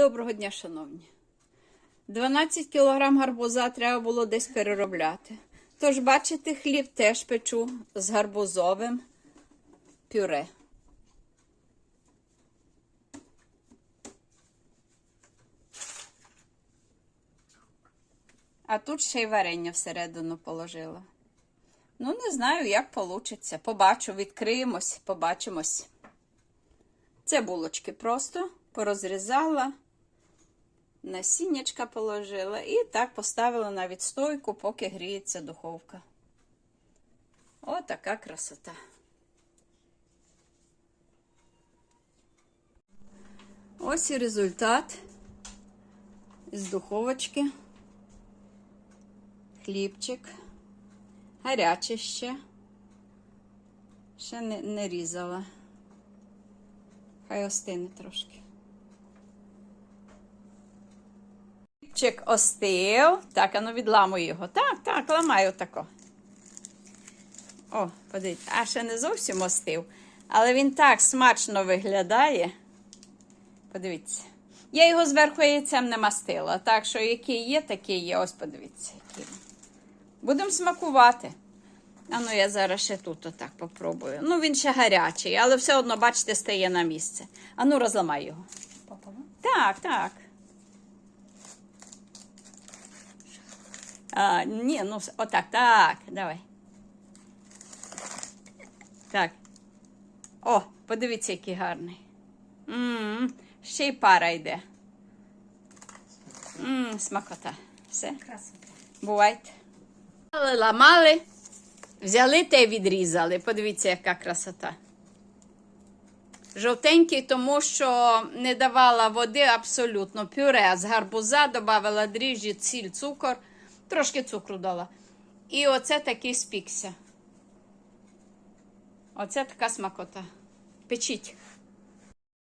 Доброго дня, шановні. 12 кг гарбуза треба було десь переробляти. Тож, бачите, хліб теж печу з гарбузовим пюре. А тут ще й варення всередину положила. Ну, не знаю, як вийде. Побачу, відкриємось, побачимось. Це булочки просто порозрізала, насіннячка положила і так поставила на відстойку, поки гріється духовка. О, така красота. Ось і результат з духовочки. Хлібчик. Гаряче ще. Ще не, не різала. Хай остине трошки. Хлібчик остив. Так, а ну відламую його. Так, так, ламаю тако. О, подивіться, а ще не зовсім остив. Але він так смачно виглядає. Подивіться. Я його зверху яйцем не мастила. Так що, який є, такий є. Ось подивіться, який. Будемо смакувати. А ну я зараз ще тут отак попробую. Ну, він ще гарячий, але все одно, бачите, стає на місце. А ну розламай його. Пополам? Так, так. А, ні, ну отак, так, давай. Так. О, подивіться, який гарний. м ще й пара йде. м смакота. Все. Красота. Бувайте. Ламали, ламали, взяли те відрізали. Подивіться, яка красота. Жовтенький, тому що не давала води абсолютно. Пюре з гарбуза, додавала дріжджі, ціль, цукор, трошки цукру дала. І оце такий спікся. Оце така смакота. Печіть.